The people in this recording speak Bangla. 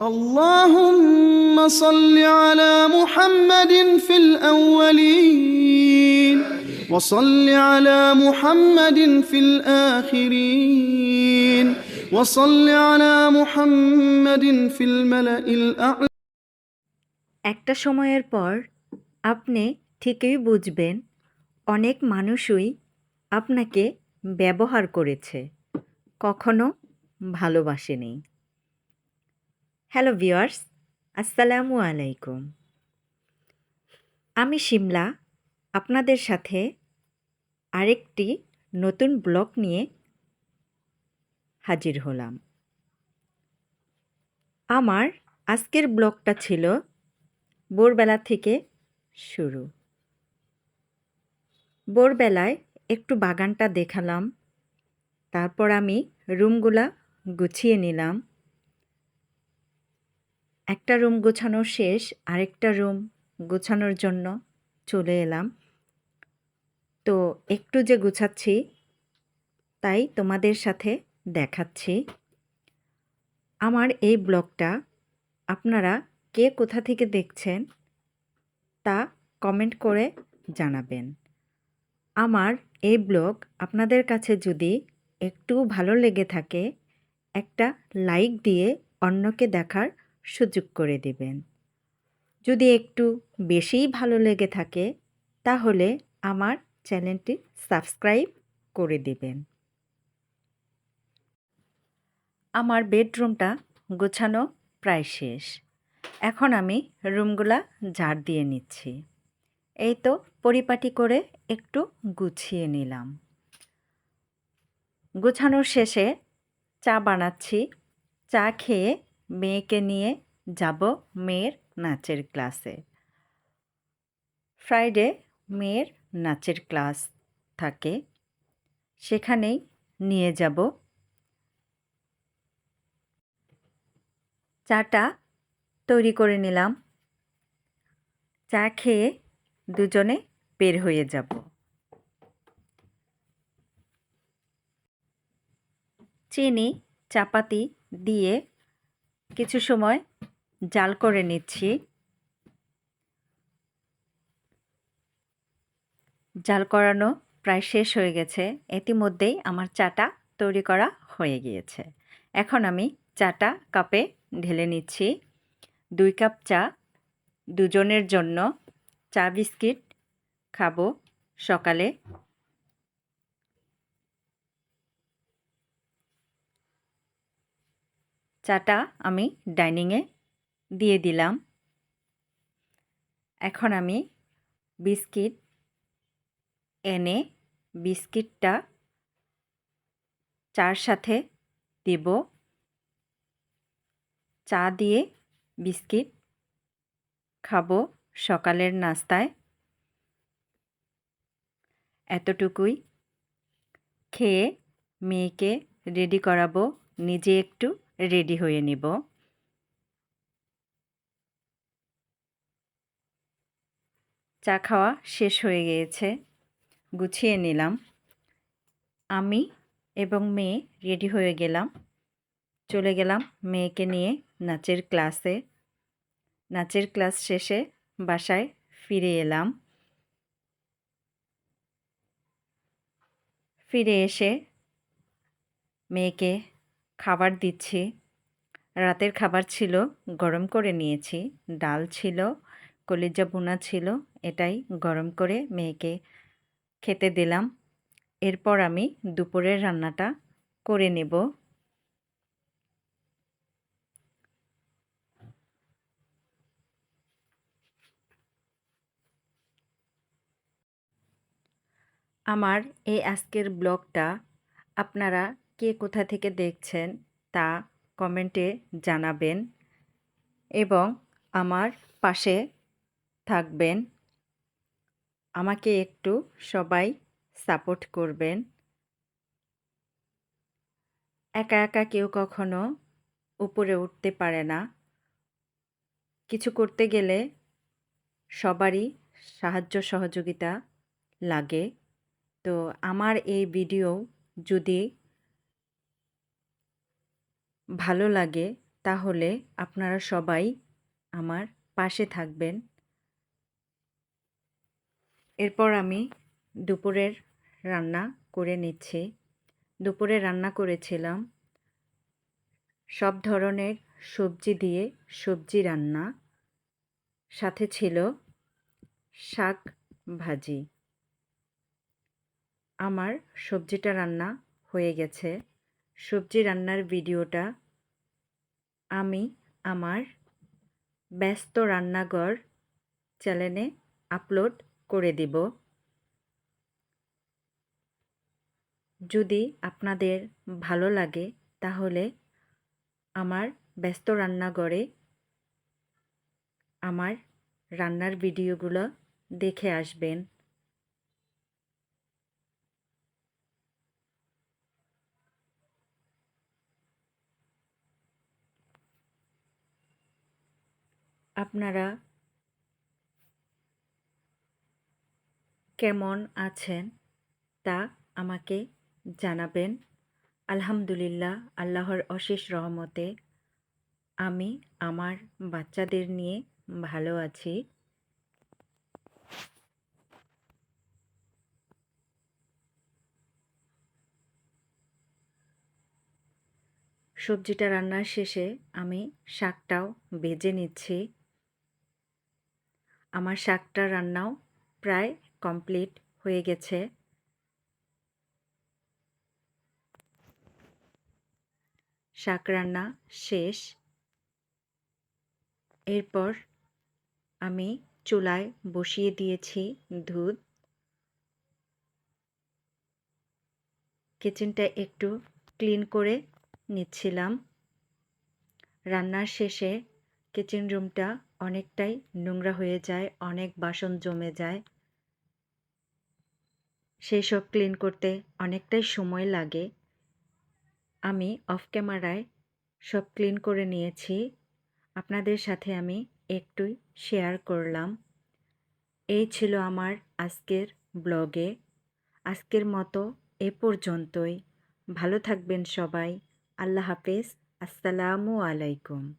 اللهم صل على محمد في الأولين وصل على محمد في الآخرين وصل على محمد في الملأ الأعلى একটা সময়ের পর আপনি ঠিকই বুঝবেন অনেক মানুষই আপনাকে ব্যবহার করেছে কখনো ভালোবাসেনি হ্যালো ভিওয়ার্স আসসালামু আলাইকুম আমি শিমলা, আপনাদের সাথে আরেকটি নতুন ব্লগ নিয়ে হাজির হলাম। আমার আজকের ব্লগটা ছিল ভোরবেলা থেকে শুরু। ভোরবেলায় একটু বাগানটা দেখালাম, তারপর আমি রুমগুলা গুছিয়ে নিলাম। একটা রুম গোছানো শেষ, আরেকটা রুম গোছানোর জন্য চলে এলাম। তো একটু যে গুছাচ্ছি, তাই তোমাদের সাথে দেখাচ্ছি। আমার এই ব্লগটা আপনারা কে কোথা থেকে দেখছেন, তা কমেন্ট করে জানাবেন। আমার এই ব্লগ আপনাদের কাছে যদি একটু ভালো লেগে থাকে, একটা লাইক দিয়ে অন্যকে দেখার সুযোগ করে দেবেন। যদি একটু বেশিই ভালো লেগে থাকে, তাহলে আমার চ্যানেলটি সাবস্ক্রাইব করে দেবেন। আমার বেডরুমটা গোছানো প্রায় শেষ। এখন আমি রুমগুলা ঝাড় দিয়ে নিচ্ছি। এই তো পরিপাটি করে একটু গুছিয়ে নিলাম। গোছানোর শেষে চা বানাচ্ছি। চা খেয়ে মেয়েকে নিয়ে যাব মেয়ের নাচের ক্লাসে। ফ্রাইডে মেয়ের নাচের ক্লাস থাকে। সেখানেই নিয়ে যাব। চাটা তৈরি করে নিলাম। চা খেয়ে দুজনে বের হয়ে যাব। চিনি, চাপাতি দিয়ে কিছু সময় জাল করে নিচ্ছি। জাল করানো প্রায় শেষ হয়ে গেছে। ইতিমধ্যেই আমার চাটা তৈরি করা হয়ে গিয়েছে। এখন আমি চাটা কাপে ঢেলে নিচ্ছি। দুই কাপ চা, দুজনের জন্য চা বিস্কিট খাব সকালে। চাটা আমি ডাইনিংয়ে দিয়ে দিলাম। এখন আমি বিস্কিট এনে বিস্কিটটা চার সাথে দেব। চা দিয়ে বিস্কিট খাব সকালের নাস্তায়। এতটুকুই। খেয়ে মেয়েকে রেডি করাবো, নিজে একটু রেডি হয়ে নিব। চা খাওয়া শেষ হয়ে গিয়েছে। গুছিয়ে নিলাম। আমি এবং মেয়ে রেডি হয়ে গেলাম। চলে গেলাম মেয়েকে নিয়ে নাচের ক্লাসে। নাচের ক্লাস শেষে বাসায় ফিরে এলাম। ফিরে এসে মেয়েকে খাবার দিচ্ছি। রাতের খাবার ছিল, গরম করে নিয়েছি। ডাল ছিল, কলিজা বোনা ছিল, এটাই গরম করে মেয়েকে খেতে দিলাম। এরপর আমি দুপুরের রান্নাটা করে নেব। আমার এই আজকের ব্লগটা আপনারা কে কোথা থেকে দেখছেন তা কমেন্টে জানাবেন এবং আমার পাশে থাকবেন। আমাকে একটু সবাই সাপোর্ট করবেন। একা একা কেউ কখনো উপরে উঠতে পারে না। কিছু করতে গেলে সবারই সাহায্য সহযোগিতা লাগে। তো আমার এই ভিডিও যদি ভালো লাগে, তাহলে আপনারা সবাই আমার পাশে থাকবেন। এরপর আমি দুপুরের রান্না করে নিচ্ছি। দুপুরে রান্না করেছিলাম সব ধরনের সবজি দিয়ে সবজি রান্না। সাথে ছিল শাক ভাজি। আমার সবজিটা রান্না হয়ে গেছে। সবজি রান্নার ভিডিওটা আমি আমার ব্যস্ত রান্নাঘর চ্যানেলে আপলোড করে দিব। যদি আপনাদের ভালো লাগে, তাহলে আমার ব্যস্ত রান্নাঘরে আমার রান্নার ভিডিওগুলো দেখে আসবেন। আপনারা কেমন আছেন তা আমাকে জানাবেন। আলহামদুলিল্লাহ, আল্লাহর অশেষ রহমতে আমি আমার বাচ্চাদের নিয়ে ভালো আছি। সবজিটা রান্নার শেষে আমি শাকটাও বেজে নিচ্ছি। আমার শাকটা রান্নাও প্রায় কমপ্লিট হয়ে গেছে। শাক রান্না শেষ। এরপর আমি চুলায় বসিয়ে দিয়েছি দুধ। কিচেনটা একটু ক্লিন করে নিচ্ছিলাম। রান্নার শেষে কিচেন রুমটা অনেকটাই নোংরা হয়ে যায়, অনেক বাসন জমে যায়। সেই সব ক্লিন করতে অনেকটাই সময় লাগে। আমি অফ ক্যামেরায় সব ক্লিন করে নিয়েছি। আপনাদের সাথে আমি একটুই শেয়ার করলাম। এই ছিল আমার আজকের ব্লগে। আজকের মতো এ পর্যন্তই। ভালো থাকবেন সবাই। আল্লাহ হাফেজ। আসসালামু আলাইকুম।